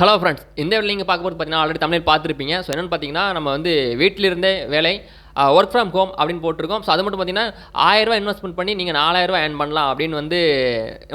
Hello friends இந்த வேலை நீங்கள் பார்க்கும்போது பார்த்தீங்கன்னா ஆல்ரெடி தமிழ் பார்த்துருப்பீங்க. ஸோ என்னென்னு பார்த்தீங்கன்னா நம்ம வந்து வீட்டிலிருந்தே வேலை ஒர்க் ஃப்ரம் ஹோம் அப்படின்னு போட்டிருக்கோம். ஸோ அது மட்டும் பார்த்தீங்கன்னா ஆயிரரூவா இன்வெஸ்ட்மெண்ட் பண்ணி நீங்கள் நாலாயிரரூவா ஏர்ன் பண்ணலாம் அப்படின்னு வந்து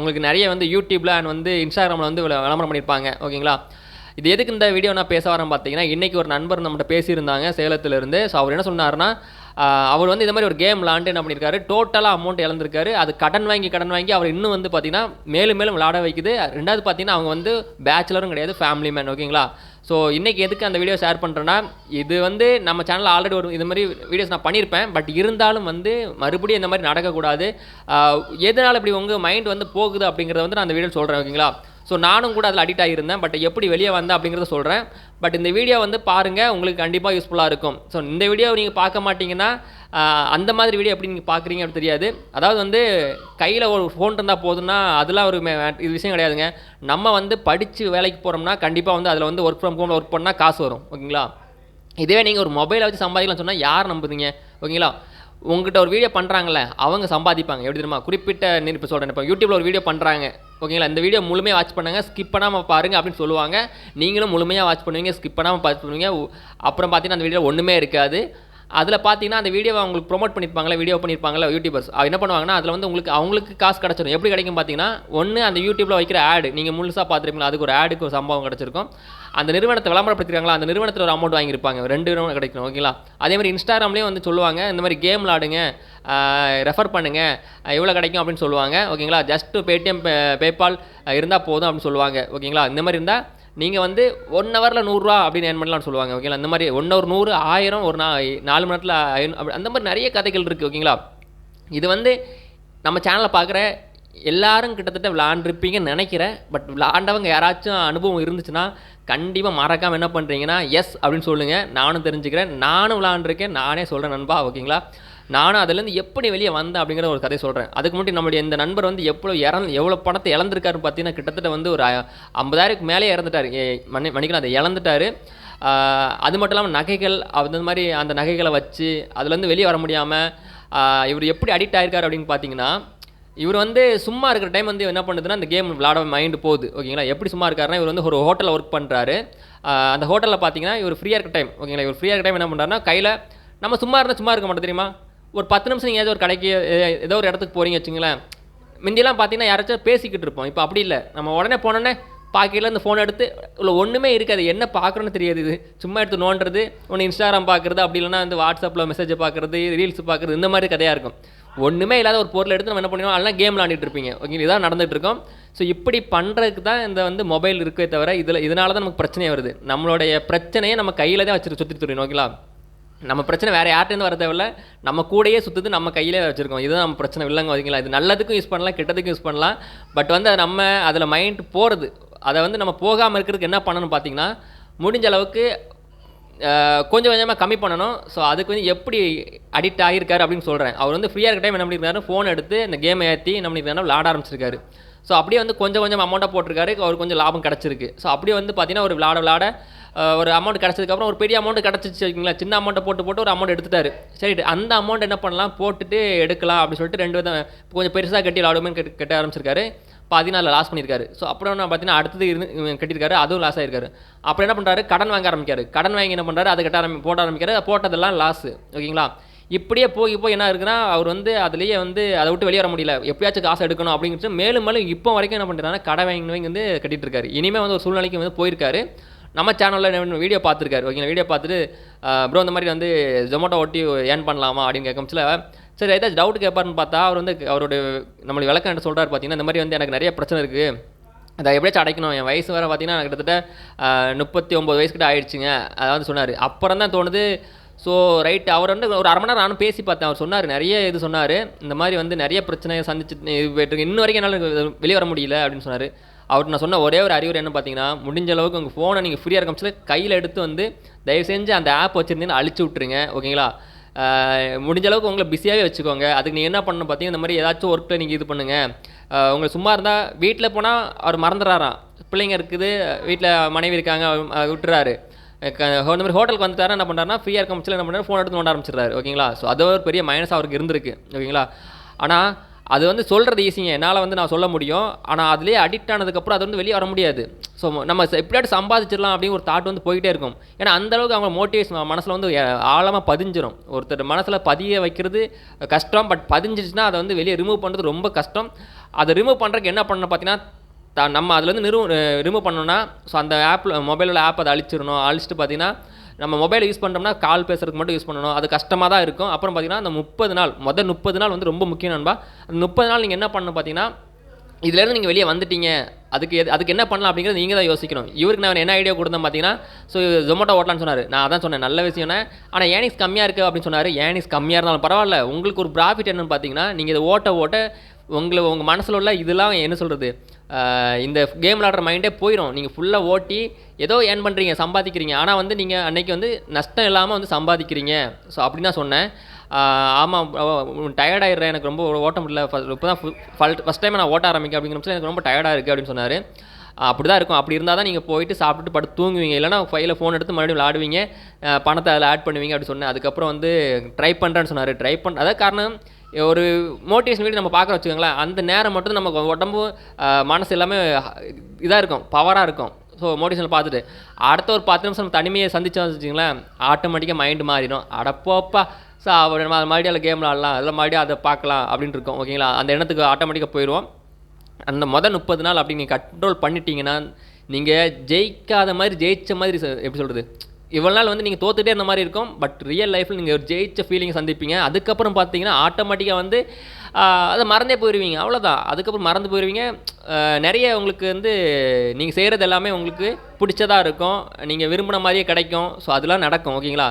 உங்களுக்கு நிறைய வந்து யூடியூப்பில் அண்ட் வந்து இன்ஸ்டாகிராமில் வந்து விளம்பரம் பண்ணியிருப்பாங்க. ஓகேங்களா? இது எதுக்கு இந்த வீடியோ நான் பேச வரேன் பார்த்தீங்கன்னா இன்றைக்கி ஒரு நண்பர் நம்மகிட்ட பேசியிருந்தாங்க சேலத்திலேருந்து. ஸோ அவர் என்ன சொன்னார்னா அவர் வந்து இந்த மாதிரி ஒரு கேம் விளாண்டு என்ன பண்ணியிருக்காரு டோட்டலாக அமௌண்ட் இழந்திருக்காரு. அது கடன் வாங்கி கடன் வாங்கி அவர் இன்னும் வந்து பார்த்தீங்கன்னா மேலும் மேலும் விளாட வைக்குது. ரெண்டாவது பார்த்தீங்கன்னா அவங்க வந்து பேச்சுலரும் கிடையாது ஃபேமிலி மேன் ஓகேங்களா ஸோ இன்றைக்கி எதுக்கு அந்த வீடியோ ஷேர் பண்ணுறேன்னா இது வந்து நம்ம சேனலில் ஆல்ரெடி ஒரு இது மாதிரி வீடியோஸ் நான் பண்ணியிருப்பேன் பட் இருந்தாலும் வந்து மறுபடியும் இந்த மாதிரி நடக்கக்கூடாது. எதனால் இப்படி உங்கள் மைண்ட் வந்து போகுது அப்படிங்கிறத வந்து நான் அந்த வீடியோ சொல்கிறேன் ஓகேங்களா ஸோ நானும் கூட அதில் அடிக்ட் ஆகியிருந்தேன் பட் எப்படி வெளியே வந்தேன் அப்படிங்கிறத சொல்கிறேன் பட் இந்த வீடியோ வந்து பாருங்கள் உங்களுக்கு கண்டிப்பாக யூஸ்ஃபுல்லாக இருக்கும். ஸோ இந்த வீடியோ நீங்கள் பார்க்க மாட்டீங்கன்னா அந்த மாதிரி வீடியோ எப்படி நீங்கள் பார்க்குறீங்க அப்படி தெரியாது. அதாவது வந்து கையில் ஒரு ஃபோன் இருந்தால் போதும்னா அதெல்லாம் ஒரு இது விஷயம் கிடையாதுங்க. நம்ம வந்து படித்து வேலைக்கு போகிறோம்னா கண்டிப்பாக வந்து அதில் வந்து ஒர்க் ஃப்ரம் ஹோமில் ஒர்க் பண்ணால் காசு வரும். ஓகேங்களா? இதுவே நீங்கள் ஒரு மொபைலை வச்சு சம்பாதிக்கலாம் சொன்னால் யார் நம்புதுங்க? ஓகேங்களா? உங்ககிட்ட ஒரு வீடியோ பண்ணுறாங்கல்ல அவங்க சம்பாதிப்பாங்க. எப்படி தெரியுமா? குறிப்பிட்ட நீ இப்போ சொல்கிறேன் இப்போ யூடியூப்பில் ஒரு வீடியோ பண்ணுறாங்க ஓகேங்களா? இந்த வீடியோ முழுமையாக வாட்ச் பண்ணுங்கள் ஸ்கிப் பண்ணாமல் பாருங்கள் அப்படின்னு சொல்லுவாங்க. நீங்களும் முழுமையாக வாட்ச் பண்ணுவீங்க ஸ்கிப் பண்ணாமல் வாட்ச் பண்ணுவீங்க. அப்புறம் பார்த்தீங்கன்னா அந்த வீடியோ ஒன்றுமே இருக்காது. அதில் பார்த்தீங்கன்னா அந்த வீடியோவை அவங்களுக்கு ப்ரொமோட் பண்ணியிருப்பாங்களா வீடியோ பண்ணியிருப்பாங்களா யூடியூபர்ஸ் அது என்ன பண்ணுவாங்கன்னா அதில் வந்து உங்களுக்கு அவங்களுக்கு காசு கிடச்சிரும். எப்படி கிடைக்கும் பார்த்தீங்கன்னா ஒன்று அந்த யூடியூப்பில் வைக்கிற ஆடு நீங்கள் முழுசாக பார்த்துருப்பீங்களா அதுக்கு ஒரு ஆடுக்கு ஒரு சம்பவம் கிடச்சிருக்கும். அந்த நிறுவனத்தை விளம்பரப்படுத்திருக்காங்களா? அந்த நிறுவனத்தில் ஒரு அமௌண்ட் வாங்கியிருப்பாங்க. ரெண்டு நிறுவனம் கிடைக்கும் ஓகேங்களா அதே மாதிரி இன்ஸ்டாகிராம்லேயும் வந்து சொல்லுவாங்க இந்த மாதிரி கேம் விளாடுங்க ரெஃபர் பண்ணுங்கள் எவ்வளோ கிடைக்கும் அப்படின்னு சொல்லுவாங்க ஓகேங்களா ஜஸ்ட்டு பேடிஎம் பேபால் இருந்தால் போதும் அப்படின்னு சொல்லுவாங்க ஓகேங்களா இந்த மாதிரி இருந்தால் நீங்கள் வந்து ஒன் ஹவரில் நூறுரூவா அப்படின்னு ஏன் பண்ணலாம்னு சொல்லுவாங்க ஓகேங்களா இந்த மாதிரி ஒன் ஹவர் நூறு ஆயிரம் ஒரு நா நாலு மணி நேரத்தில் அந்த மாதிரி நிறைய கதைகள் இருக்குது ஓகேங்களா இது வந்து நம்ம சேனலில் பார்க்குற எல்லாரும் கிட்டத்தட்ட விளாண்டுருப்பீங்கன்னு நினைக்கிறேன் பட் விளாண்டவங்க யாராச்சும் அனுபவம் இருந்துச்சுன்னா கண்டிப்பாக மறக்காமல் என்ன பண்ணுறீங்கன்னா எஸ் அப்படின்னு சொல்லுங்கள் நானும் தெரிஞ்சுக்கிறேன். நானும் விளாண்டுருக்கேன். நானே சொல்கிறேன் நண்பா ஓகேங்களா? நானும் அதுலேருந்து எப்படி வெளியே வந்தேன் அப்படிங்கிற ஒரு கதை சொல்கிறேன் அதுக்கு முன்னாடி நம்மளுடைய இந்த நண்பர் வந்து எவ்வளோ இறந்து எவ்வளோ பணத்தை இழந்திருக்காருன்னு பார்த்தீங்கன்னா கிட்டத்தட்ட வந்து ஒரு ஐம்பதாயிரக்கு மேலே இறந்துட்டார். ஏ, மன்னிக்கலாம் அதை இழந்துட்டார். அது மட்டும் இல்லாமல் நகைகள் அந்த மாதிரி அந்த நகைகளை வச்சு அதுலேருந்து வெளியே வர முடியாமல் இவர் எப்படி அடிக்ட் ஆயிருக்கார் அப்படின்னு பார்த்தீங்கன்னா இவர் வந்து சும்மா இருக்கிற டைம் வந்து என்ன பண்ணுதுன்னா அந்த கேம் விளாட மைண்டு போகுது ஓகேங்களா எப்படி சும்மா இருக்காருன்னா இவர் வந்து ஒரு ஹோட்டலில் ஒர்க் பண்ணுறாரு அந்த ஹோட்டலில் பார்த்தீங்கன்னா இவர் ஃப்ரீயாக இருக்க டைம் ஓகேங்களா இவர் ஃப்ரீயாக இருக்க டைம் என்ன பண்ணுறாருன்னா கையில் நம்ம சும்மா இருந்தால் சும்மா இருக்க மாட்டோம் தெரியுமா? ஒரு பத்து நிமிஷம் நீங்கள் ஏதோ ஒரு கடைக்கு ஏதோ ஒரு இடத்துக்கு போகிறீங்க வச்சுங்களேன் முந்தியெல்லாம் பார்த்தீங்கன்னா யாராச்சும் பேசிக்கிட்டு இருப்போம். இப்போ அப்படி இல்லை. நம்ம உடனே போனோடனே பாக்கெட்டில் இந்த ஃபோன் எடுத்து இல்லை ஒன்றுமே இருக்காது. என்ன பார்க்குறோன்னு தெரியாது இது. சும்மா எடுத்து நோண்டுறது ஒன்று இன்ஸ்டாகிராம் பார்க்குறது அப்படி இல்லைன்னா வந்து வாட்ஸ்அப்பில் மெசேஜ் பார்க்குறது ரீல்ஸ் பார்க்குறது இந்த மாதிரி கதையாக இருக்கும். ஒன்றுமே இல்லாத ஒரு பொருளை எடுத்து நம்ம என்ன பண்ணுவோம் அதெல்லாம் கேம் விளாண்டுட்டு இருப்பீங்க. ஓகே இதான் நடந்துட்டு இருக்கோம். ஸோ இப்படி பண்ணுறதுக்கு தான் இந்த வந்து மொபைல் இருக்கே தவிர இதில் இதனால தான் நமக்கு பிரச்சனையே வருது. நம்மளுடைய பிரச்சனையை நம்ம கையில் தான் வச்சுட்டு சுற்றி தருவோம் ஓகேங்களா நம்ம பிரச்சனை வேறு யார்ட்டேருந்து வர தேவையில்ல. நம்ம கூடயே சுற்றுது நம்ம கையிலே வச்சுருக்கோம். இதுதான் நம்ம பிரச்சனை இல்லைங்க ஓகேங்களா இது நல்லதுக்கும் யூஸ் பண்ணலாம் கெட்டதுக்கும் யூஸ் பண்ணலாம். பட் வந்து அது நம்ம அதில் மைண்ட் போகிறது அதை வந்து நம்ம போகாமல் இருக்கிறதுக்கு என்ன பண்ணணும் பார்த்தீங்கன்னா முடிஞ்ச அளவுக்கு கொஞ்சம் கொஞ்சமாக கம்மி பண்ணணும். ஸோ அதுக்கு வந்து எப்படி அடிக்ட் ஆகியிருக்காரு அப்படின்னு சொல்கிறேன் அவர் வந்து ஃப்ரீயாக இருக்க டைம் என்ன பண்ணியிருக்காரு ஃபோன் எடுத்து இந்த கேமை ஏற்றி என்ன பண்ணியிருக்காரு விளாட ஆரம்பிச்சிருக்காரு. ஸோ அப்படியே வந்து கொஞ்சம் கொஞ்சம் அமௌண்ட்டாக போட்டிருக்காரு. அவருக்கு கொஞ்சம் லாபம் கிடச்சிருக்கு. ஸோ அப்படியே வந்து பார்த்தீங்கன்னா ஒரு விளாட விளாட ஒரு அமௌண்ட் கிடச்சதுக்கப்புறம் ஒரு பெரிய அமௌண்ட் கிடச்சிச்சு வைங்களா சின்ன அமௌண்ட்டை போட்டு போட்டு ஒரு அமௌண்ட் எடுத்துட்டாரு. சரி அந்த அமௌண்ட் என்ன பண்ணலாம்? போட்டுட்டு எடுக்கலாம் அப்படின்னு சொல்லிட்டு ரெண்டு விதம் கொஞ்சம் பெருசாக கட்டி விளாடுமே கட்டி கட்ட ஆரம்பிச்சிருக்காரு பதினாலில் லாஸ் பண்ணியிருக்காரு. ஸோ அப்புறம் நான் பார்த்தீங்கன்னா அடுத்தது இருந்து கட்டியிருக்காரு அதுவும் லாஸ் ஆயிருக்காரு. அப்புறம் என்ன பண்ணுறாரு கடன் வாங்க ஆரம்பிக்காரு கடன் வாங்கி என்ன பண்ணுறாரு அதை கட்ட ஆரம்பி போட ஆரம்பிக்காரு போட்டதெல்லாம் லாஸ் ஓகேங்களா? இப்படியே போய் போய் என்ன இருக்குன்னா அவர் வந்து அதுலேயே வந்து அதை விட்டு வெளியே வர முடியல. எப்படியாச்சும் காசு எடுக்கணும் அப்படிங்கிட்டு மேலும் மேலும் இப்போ வரைக்கும் என்ன பண்ணுறாங்கன்னா கடை வாங்கி வாங்கி வந்து கட்டிட்டு இருக்காரு. இனிமேல் வந்து ஒரு சூழ்நிலைக்கு வந்து போயிருக்காரு. நம்ம சேனலில் வீடியோ பார்த்துருக்காரு. ஓகேங்களா? வீடியோ பார்த்துட்டு ப்ரோ இந்த மாதிரி வந்து ஜொமேட்டோ ஒட்டி ஏர்ன் பண்ணலாமா அப்படின்னு கேட்கமிச்சில் சரி ஏதாச்சும் டவுட் கேட்பாருன்னு பார்த்தா அவர் வந்து அவருடைய நம்மளுக்கு விளக்கம் என்ன சொல்கிறார் பார்த்தீங்கன்னா இந்த மாதிரி வந்து எனக்கு நிறைய பிரச்சனை இருக்குது அதை எப்படியாச்சும் அடைக்கணும். என் வயசு வேறு பார்த்தீங்கன்னா எனக்கு கிட்டத்தட்ட முப்பத்தி ஒம்பது வயசுக்கிட்ட ஆயிடுச்சுங்க. அதாவது சொன்னார். அப்புறம் தான் தோணுது ஸோ ரைட் அவர் வந்து ஒரு அரை மணி நேரம் நானும் பேசி பார்த்தேன். அவர் சொன்னார் நிறைய இது சொன்னார். இந்த மாதிரி வந்து நிறைய பிரச்சனையை சந்திச்சு இது போயிட்டு இன்ன வரைக்கும் என்னால் வெளியே வர முடியல அப்படின்னு சொன்னார். அவர் நான் சொன்ன ஒரே ஒரு அறிவுரை என்ன பார்த்தீங்கன்னா முடிஞ்ச அளவுக்கு உங்கள் ஃபோனை நீங்கள் ஃப்ரீயாக இருக்க கையில் எடுத்து வந்து தயவு செஞ்சு அந்த ஆப் வச்சுருந்தீங்கன்னு அழிச்சு விட்ருங்க ஓகேங்களா? முடிஞ்ச அளவுக்கு உங்களை பிஸியாகவே வச்சுக்கோங்க. அதுக்கு நீங்கள் என்ன பண்ணணும் பார்த்தீங்கன்னா இந்த மாதிரி ஏதாச்சும் ஒர்க்கில் நீங்கள் இது பண்ணுங்கள் உங்களுக்கு சும்மா இருந்தால் வீட்டில் போனால் அவர் மறந்துடுறாராம். பிள்ளைங்க இருக்குது வீட்டில் மனைவி இருக்காங்க அவர் விட்டுறாரு. இந்த மாதிரி ஹோட்டலுக்கு வந்துட்டாரா என்ன பண்ணுறாருனா ஃப்ரீயாக இருக்க முடிச்சல என்ன பண்ணுறாரு ஃபோன் எடுத்து நோண்ட ஆரம்பிச்சிடுறாரு ஓகேங்களா? ஸோ அது ஒரு பெரிய மைனஸ் அவருக்கு இருந்திருக்கு ஓகேங்களா? ஆனால் அது வந்து சொல்கிறது ஈஸிங்க என்னால் வந்து நான் சொல்ல முடியும். ஆனால் அதுலேயே அடிக்ட் ஆனதுக்கப்புறம் அது வந்து வெளியே வர முடியாது. ஸோ நம்ம எப்படியாட்டு சம்பாதிச்சிடலாம் அப்படின்னு ஒரு தாட் வந்து போயிட்டே இருக்கும். ஏன்னா அந்தளவுக்கு அவங்க மோட்டிவேஷன் மனசில் வந்து ஆழமாக பதிஞ்சிடும் ஒருத்தர் மனசில் பதிய வைக்கிறது கஷ்டம். பட் பதிஞ்சிருச்சுன்னா அதை வந்து வெளியே ரிமூவ் பண்ணுறது ரொம்ப கஷ்டம். அதை ரிமூவ் பண்ணுறதுக்கு என்ன பண்ணணும் பார்த்தீங்கன்னா த- நம்ம அதுலேருந்து நிறுவ ரிமூவ் பண்ணோன்னா ஸோ அந்த ஆப்பில் மொபைலில் ஆப் அதை அழிச்சிடணும். அழிச்சிட்டு பார்த்தீங்கன்னா நம்ம மொபைல் யூஸ் பண்ணுறோம்னா கால் பேசுறதுக்கு மட்டும் யூஸ் பண்ணணும். அது கஷ்டமாக தான் இருக்கும். அப்புறம் பார்த்தீங்கன்னா அந்த முப்பது நாள் முதல் முப்பது நாள் வந்து ரொம்ப முக்கியம் நண்பா. அந்த முப்பது நாள் நீங்கள் என்ன பண்ணணும் பார்த்தீங்கன்னா இதுலேருந்து நீங்கள் வெளியே வந்துட்டீங்க. அதுக்கு எது அதுக்கு என்ன பண்ணலாம் அப்படிங்கிறது நீங்கள் தான் யோசிக்கணும். இவருக்கு நான் என்ன ஐடியா கொடுத்தேன் பார்த்தீங்கன்னா ஸோ ஜொமேட்டோ ஓட்டலாம்னு சொன்னார். நான் அதான் சொன்னேன் நல்ல விஷயம்னா ஆனால் ஏனிக்ஸ் கம்மியாக இருக்குது அப்படின்னு சொன்னார். ஏனிக்ஸ் கம்மியாக இருந்தாலும் பரவாயில்ல. உங்களுக்கு ஒரு ப்ராஃபிட் என்னன்னு பார்த்தீங்கன்னா நீங்கள் இதை ஓட்ட ஓட்ட உங்களை உங்கள் மனசில் உள்ள இதெல்லாம் என்ன சொல்கிறது இந்த கேம் விளாடுற மைண்டே போயிடும் நீங்கள் ஃபுல்லாக ஓட்டி ஏதோ ஏர்ன் பண்ணுறீங்க சம்பாதிக்கிறீங்க. ஆனால் வந்து நீங்கள் அன்றைக்கி வந்து நஷ்டம் இல்லாமல் வந்து சம்பாதிக்கிறீங்க. ஸோ அப்படின்னு தான் சொன்னேன். ஆமாம் டயர்டாயிடுறேன் எனக்கு ரொம்ப ஓட்ட முடியல இப்போ தான் ஃபஸ்ட் டைம் நான் ஓட்ட ஆரம்பிக்க அப்படிங்கிற எனக்கு ரொம்ப டயர்டாக இருக்குது அப்படின்னு சொன்னார். அப்படி தான் இருக்கும். அப்படி இருந்தால் தான் நீங்கள் போயிட்டு சாப்பிட்டு படுத்து தூங்குவீங்க. இல்லைனா ஃபைலில் ஃபோன் எடுத்து மறுபடியும் விளாடுவீங்க பணத்தை அதில் ஆட் பண்ணுவீங்க அப்படி சொன்னேன். அதுக்கப்புறம் வந்து ட்ரை பண்ணுறேன்னு சொன்னார். ட்ரை பண்ண அதான் காரணம். ஒரு மோட்டிவேஷன் வீடியோ நம்ம பார்க்குறோம் வச்சுக்கோங்களேன் அந்த நேரம் மட்டும் நமக்கு உடம்பு மனசு எல்லாமே இதாக இருக்கும் பவராக இருக்கும். ஸோ மோட்டிவேஷனில் பார்த்துட்டு அடுத்த ஒரு பத்து நிமிஷம் நம்ம தனிமையை சந்திச்சோம் வச்சுக்கோங்களேன் ஆட்டோமேட்டிக்காக மைண்டு மாறிடும். அடப்போப்பா ஸோ அவர் நம்ம மறுபடியும் அதில் கேம் விளாடலாம் அதில் மறுபடியும் அதை பார்க்கலாம் அப்படின்னு இருக்கும் ஓகேங்களா அந்த எண்ணத்துக்கு ஆட்டோமேட்டிக்காக போயிடுவோம். அந்த மொதல் முப்பது நாள் அப்படி நீங்கள் கண்ட்ரோல் பண்ணிட்டீங்கன்னா நீங்கள் ஜெயிக்காத மாதிரி ஜெயித்த மாதிரி ச- எப்படி சொல்கிறது இவ்வளோ நாள் வந்து நீங்கள் தோத்துட்டே இருந்த மாதிரி இருக்கும் பட் ரியல் லைஃப்பில் நீங்கள் ஒரு ஜெயிச்ச ஃபீலிங் சந்திப்பீங்க. அதுக்கப்புறம் பார்த்தீங்கன்னா ஆட்டோமேட்டிக்காக வந்து அதை மறந்தே போயிடுவீங்க அவ்வளோதான் அதுக்கப்புறம் மறந்து போயிடுவீங்க நிறைய உங்களுக்கு வந்து நீங்கள் செய்கிறது எல்லாமே உங்களுக்கு பிடிச்சதாக இருக்கும். நீங்கள் விரும்பின மாதிரியே கிடைக்கும். ஸோ அதெல்லாம் நடக்கும் ஓகேங்களா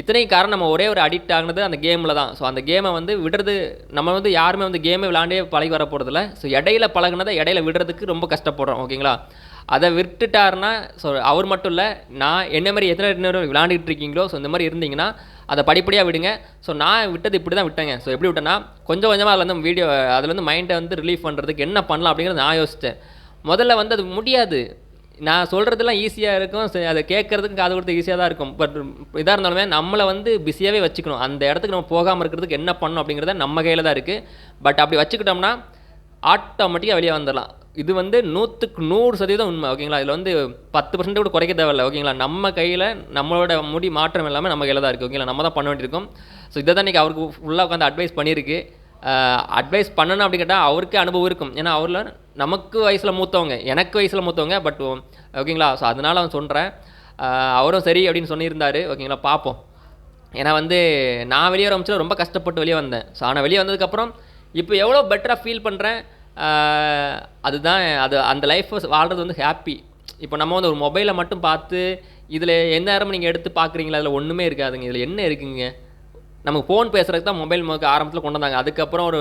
இத்தனை காரணம் நம்ம ஒரே ஒரு அடிக்ட் ஆகினது அந்த கேமில் தான். ஸோ அந்த கேமை வந்து விடுறது நம்ம வந்து யாருமே வந்து கேமே விளாண்டே பழகி வர போகிறதில்ல ஸோ இடையில பழகுனதை இடையில விடுறதுக்கு ரொம்ப கஷ்டப்படுறோம் ஓகேங்களா அதை விட்டுட்டாருன்னா ஸோ அவர் மட்டும் இல்லை நான் என்ன மாதிரி எத்தனை நேரம் விளாண்டுட்டு இருக்கீங்களோ ஸோ இந்த மாதிரி இருந்தீங்கன்னா அதை படிப்படியாக விடுங்க. ஸோ நான் விட்டது இப்படி தான் விட்டேங்க. ஸோ எப்படி விட்டேன்னா கொஞ்சம் கொஞ்சமாக அதில் வந்து வீடியோ அதில் வந்து மைண்டை வந்து ரிலீஃப் பண்ணுறதுக்கு என்ன பண்ணலாம் அப்படிங்கிறத நான் யோசித்தேன் முதல்ல வந்து அது முடியாது. நான் சொல்கிறதெல்லாம் ஈஸியாக இருக்கும். சரி, அதை கேட்குறதுக்கு காது கொடுத்து ஈஸியாக தான் இருக்கும். பட் இதாக இருந்தாலுமே நம்மளை வந்து பிஸியாகவே வச்சுக்கணும். அந்த இடத்துக்கு நம்ம போகாமல் இருக்கிறதுக்கு என்ன பண்ணணும் அப்படிங்கிறத நம்ம கையில் தான் இருக்குது பட் அப்படி வச்சுக்கிட்டோம்னா ஆட்டோமேட்டிக்காக வெளியே வந்துடலாம். இது வந்து நூற்றுக்கு நூறு சதவீதம் உண்மை. ஓகேங்களா இதில் வந்து பத்து பர்சன்ட் கூட குறைக்க தேவையில்ல. ஓகேங்களா நம்ம கையில் நம்மளோட முடி மாற்றம் எல்லாமே நம்ம கையில் தான் இருக்குது ஓகேங்களா நம்ம தான் பண்ண வேண்டியிருக்கும் ஸோ இதை தான் இன்றைக்கி அவருக்கு ஃபுல்லாக உட்காந்து அட்வைஸ் பண்ணியிருக்கு. அட்வைஸ் பண்ணணும் அப்படி கேட்டால் அவருக்கே அனுபவம் இருக்கும். ஏன்னா அவரில் நமக்கு வயசில் மூத்தவங்க எனக்கு வயசில் மூத்தவங்க பட் ஓகேங்களா ஸோ அதனால் அவன் சொல்கிறேன் அவரும் சரி அப்படின்னு சொல்லியிருந்தாரு. ஓகேங்களா பார்ப்போம் ஏன்னா வந்து நான் வெளியே ஆரம்பிச்சு ரொம்ப கஷ்டப்பட்டு வெளியே வந்தேன். ஸோ ஆனால் வெளியே வந்ததுக்கப்புறம் இப்போ எவ்வளோ பெட்டராக ஃபீல் பண்ணுறேன் அதுதான் அது அந்த லைஃப் வாழ்கிறது வந்து ஹாப்பி இப்போ நம்ம வந்து ஒரு மொபைலை மட்டும் பார்த்து இதில் எந்த நேரமும் நீங்கள் எடுத்து பார்க்குறீங்களா? அதில் ஒன்றுமே இருக்காதுங்க. இதில் என்ன இருக்குங்க? நமக்கு ஃபோன் பேசுகிறதுக்கு தான் மொபைல் நமக்கு ஆரம்பத்தில் கொண்டு வந்தாங்க. அதுக்கப்புறம் ஒரு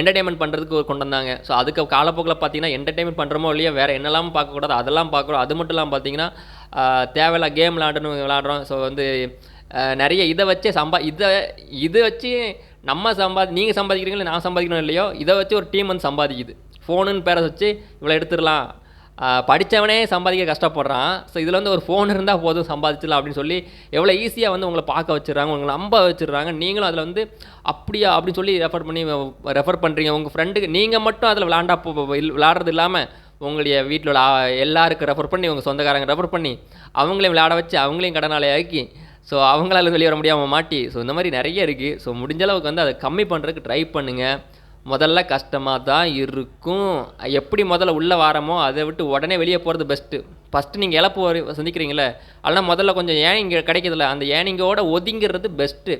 என்டர்டைன்மெண்ட் பண்ணுறதுக்கு ஒரு கொண்டு வந்தாங்க. ஸோ அதுக்கு காலப்போக்கில் பார்த்தீங்கன்னா என்டர்டைன்மெண்ட் பண்ணுறோமோ இல்லையா வேறு என்னெல்லாம் பார்க்கக்கூடாது அதெல்லாம் பார்க்குறோம். அது மட்டும் இல்லாமல் பார்த்தீங்கன்னா தேவையில்லா கேம் விளாடணும் விளாடுறோம் ஸோ வந்து நிறைய இதை வச்சே சம்பா இதை இதை வச்சு நம்ம சம்பாதி நீங்கள் சம்பாதிக்கிறீங்களோ நான் சம்பாதிக்கணும் இல்லையோ இதை வச்சு ஒரு டீம் வந்து சம்பாதிக்குது. ஃபோனுன்னு பேரை வச்சு இவ்வளோ எடுத்துடலாம். படித்தவனே படிச்சவனே சம்பாதிக்க கஷ்டப்படுறான். ஸோ இதில் வந்து ஒரு ஃபோன் இருந்தால் போதும் சம்பாதிச்சிடலாம் அப்படின்னு சொல்லி எவ்வளோ ஈஸியாக வந்து உங்களை பார்க்க வச்சுறாங்க உங்களை நம்ப வச்சுடுறாங்க. நீங்களும் அதில் வந்து அப்படியா அப்படின்னு சொல்லி ரெஃபர் பண்ணி ரெஃபர் பண்ணுறீங்க உங்கள் ஃப்ரெண்டுக்கு நீங்கள் மட்டும் அதில் விளாண்டா போ- போ- இல்லாமல் உங்களுடைய வீட்டில் உள்ள எல்லாருக்கும் ரெஃபர் பண்ணி உங்கள் சொந்தக்காரங்க ரெஃபர் பண்ணி அவங்களையும் விளையாட வச்சு அவங்களையும் கடனாளி ஆக்கி ஸோ அவங்களால வெளியே வர முடியாமல் மாட்டி. ஸோ இந்த மாதிரி நிறைய இருக்குது ஸோ முடிஞ்ச அளவுக்கு வந்து அதை கம்மி பண்ணுறதுக்கு ட்ரை பண்ணுங்கள் முதல்ல கஷ்டமாக தான் இருக்கும். எப்படி முதல்ல உள்ளே வாரமோ அதை விட்டு உடனே வெளியே போகிறது பெஸ்ட்டு ஃபஸ்ட்டு நீங்கள் இழப்பு வரி சந்திக்கிறீங்களே. அதனால் முதல்ல கொஞ்சம் ஏனிங் கிடைக்கிறதுல அந்த ஏனிங்கோட ஒதுங்கிறது பெஸ்ட்டு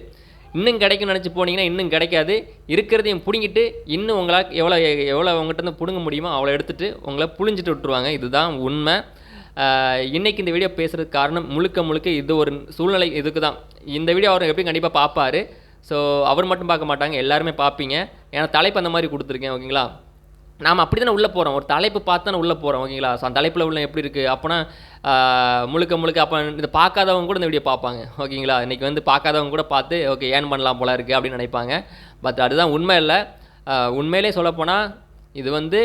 இன்னும் கிடைக்கும்னு நினச்சி போனீங்கன்னா இன்னும் கிடைக்காது. இருக்கிறதையும் பிடுங்கிட்டு இன்னும் உங்களால் எவ்வளோ எவ்வளோ உங்கள்கிட்ட இருந்து பிடுங்க முடியுமோ அவ்வளோ எடுத்துட்டு உங்களை புழிஞ்சிட்டு விட்டுருவாங்க. இதுதான் உண்மை. இன்றைக்கி இந்த வீடியோ பேசுகிறதுக்கு காரணம் முழுக்க முழுக்க இது ஒரு சூழ்நிலை இதுக்கு தான் இந்த வீடியோ அவர் எப்படி கண்டிப்பாக பார்ப்பாரு ஸோ அவர் மட்டும் பார்க்க மாட்டாங்க. எல்லாருமே பார்ப்பீங்க. ஏன்னா தலைப்பு அந்த மாதிரி கொடுத்துருக்கேன் ஓகேங்களா? நாம் அப்படி தானே உள்ளே போகிறோம் ஒரு தலைப்பு பார்த்து தானே உள்ளே போகிறோம் ஓகேங்களா? ஸோ அந்த தலைப்பில் உள்ள எப்படி இருக்குது அப்போனா முழுக்க முழுக்க அப்போ இதை பார்க்காதவங்க கூட இந்த வீடியோ பார்ப்பாங்க ஓகேங்களா? இன்றைக்கி வந்து பார்க்காதவங்க கூட பார்த்து ஓகே ஏன் பண்ணலாம் போல இருக்குது அப்படின்னு நினைப்பாங்க. பட் அதுதான் உண்மை இல்லை. உண்மையிலே சொல்லப்போனால் இது வந்து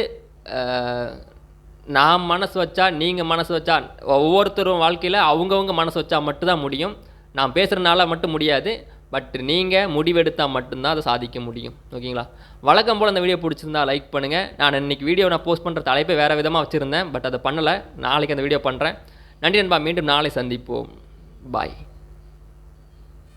நான் மனசு வச்சா நீங்கள் மனசு வச்சா ஒவ்வொருத்தரும் வாழ்க்கையில் அவங்கவுங்க மனசு வச்சா மட்டும்தான் முடியும். நான் பேசுகிறனால மட்டும் முடியாது. பட் நீங்கள் முடிவெடுத்தால் மட்டும்தான் அதை சாதிக்க முடியும். ஓகேங்களா? வழக்கம் போல் அந்த வீடியோ பிடிச்சிருந்தா லைக் பண்ணுங்கள் நான் இன்னைக்கு வீடியோ நான் போஸ்ட் பண்ணுற தலைப்பை வேறு விதமாக வச்சுருந்தேன். பட் அதை பண்ணலை. நாளைக்கு அந்த வீடியோ பண்ணுறேன் நன்றி நண்பா. மீண்டும் நாளை சந்திப்போம். பாய்